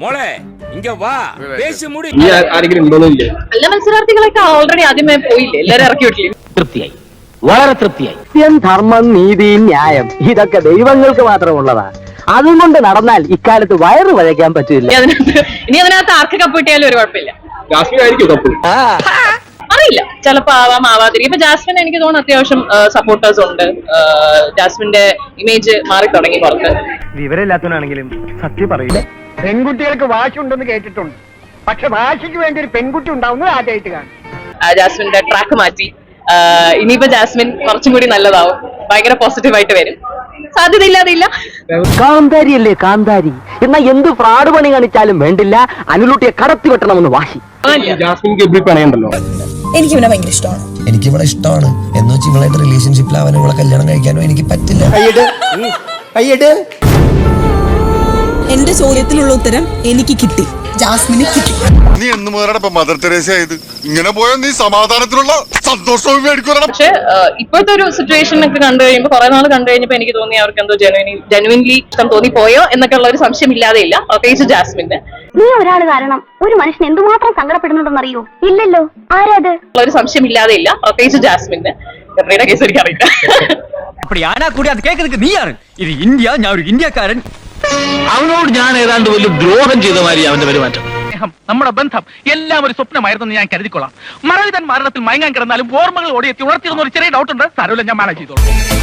മോളെ ഇങ്ങ വാ. പേശി മുടി ഈ ആ- ആരെങ്കിലും ഉണ്ടോന്നില്ലേ നല്ല മത്സരാർത്ഥികളൊക്കെ ഓൾറെഡി ആദ്യമേ പോയില്ലേ? എല്ലാരും ഇറക്കി വിട്ടില്ലേ? തൃപ്തിയായി. വളരെ തൃപ്തിയായി. സത്യം ധർമ്മം നീതി ന്യായം ഇതൊക്കെ ദൈവങ്ങൾക്ക് മാത്രമുള്ളതാ. അതും കൊണ്ട് നടന്നാൽ ഇക്കാലത്ത് വയറ് വഴയ്ക്കാൻ പറ്റില്ല. ഇനി അതിനകത്ത് ആർക്ക് കപ്പ് കിട്ടിയാലും ഒരു കുഴപ്പമില്ല. ജാസ്മിൻ ആയിരിക്കും കപ്പ് അറിയില്ല. ചിലപ്പോ ആവാം ആവാതിരിക്കും. ഇപ്പൊ ജാസ്മിൻ എനിക്ക് തോന്നുന്നു അത്യാവശ്യം സപ്പോർട്ടേഴ്സ് ഉണ്ട്. ജാസ്മിന്റെ ഇമേജ് മാറി തുടങ്ങി പുറത്ത്. വിവരമില്ലാത്തവനാണെങ്കിലും സത്യം പറയില്ല. പെൺകുട്ടികൾക്ക് വാശി ഉണ്ടെന്ന് കേട്ടിട്ടുണ്ട്. പക്ഷെ വാശിക്ക് വേണ്ടി ഒരു പെൺകുട്ടി ഉണ്ടാവുന്നത് ആദ്യമായിട്ട് കാണും ജാസ്മിന്റെ ട്രാക്ക് മാറ്റി. ഇനിയിപ്പോ ജാസ്മിൻ കുറച്ചും കൂടി നല്ലതാവും. ഭയങ്കര പോസിറ്റീവ് ആയിട്ട് വരും. സാധ്യതയില്ലാതില്ല കാന്താരി അല്ലേ കാന്താരി? എന്നാ എന്ത് ഫ്രാഡ് പണി കാണിച്ചാലും വേണ്ടില്ല. അനുലൂട്ടിയെ കടത്തി വെട്ടണമെന്ന് വാശി. ജാസ്മിൻ ഗബ്രി പ്രണയുണ്ടല്ലോ എനിക്ക് ഇവനെ ഭയങ്കര ഇഷ്ടമാണ്. എനിക്ക് ഇവിടെ ഇഷ്ടമാണ്. എന്ന് വെച്ച് ഇവളായിട്ട് അവനെ ഇവളെ കല്യാണം കഴിക്കാനോ എനിക്ക് പറ്റില്ല. എന്റെ ചോദ്യത്തിലുള്ള ഉത്തരം എനിക്ക് കിട്ടി. ജാസ്മിന് കിട്ടി. നീ എന്ന് മുതലാണ് ഇപ്പൊ മദർ തെരേസ ആയത് ഇങ്ങനെ പോയാൽ നീ സമാധാനത്തിലുള്ള സന്തോഷവും മേടിക്കണം പക്ഷെ ഇപ്പോഴത്തെ ഒരു സിറ്റുവേഷൻ ഒക്കെ കണ്ടു കഴിയുമ്പോൾ കുറെ നാൾ കണ്ടു കഴിഞ്ഞപ്പോൾ എനിക്ക് തോന്നി അവർക്ക് എന്തോ ജെനുവിനി ജെനുവിൻലി ഇഷ്ടം തോന്നിപ്പോയോ എന്നൊക്കെ ഉള്ള ഒരു സംശയം ഇല്ലാതെ ഇല്ല പ്രത്യേകിച്ച് ജാസ്മിന്റെ നീ ഒരാൾ കാരണം ഒരു മനുഷ്യൻ എന്തുമാത്രം സങ്കടപ്പെടുന്നുണ്ടെന്നറിയോ ഇല്ലല്ലോ ആരാത് ഉള്ള ഒരു സംശയം ഇല്ലാതെ ഇല്ല പ്രത്യേകിച്ച് ജാസ്മിന്റെ ഗബ്രിയുടെ കേസ് എനിക്കറിയില്ല அப்படி ஆனா கூட அது கேட்கறதுக்கு நீ யாரு இது இந்தியா ഞാൻ ഒരു ഇന്ത്യക്കാരൻ അവനോട് ഞാൻ ഏതാണ്ട് വലിയ ദ്രോഹം ചെയ്ത മാതിരി അവന്റെ പെരുമാറ്റം നമ്മുടെ ബന്ധം എല്ലാം ഒരു സ്വപ്നമായിരുന്നു ഞാൻ കരുതിക്കൊള്ളാം. മറവിതൻ മരണത്തിൽ മയങ്ങാൻ കിടന്നാലും ഓർമ്മകൾ ഓടിയെത്തി ഉണർത്തിരുന്ന ഒരു ചെറിയ ഡൗട്ട് ഉണ്ട്. സാരമില്ല ഞാൻ മാനേജ് ചെയ്തോളൂ.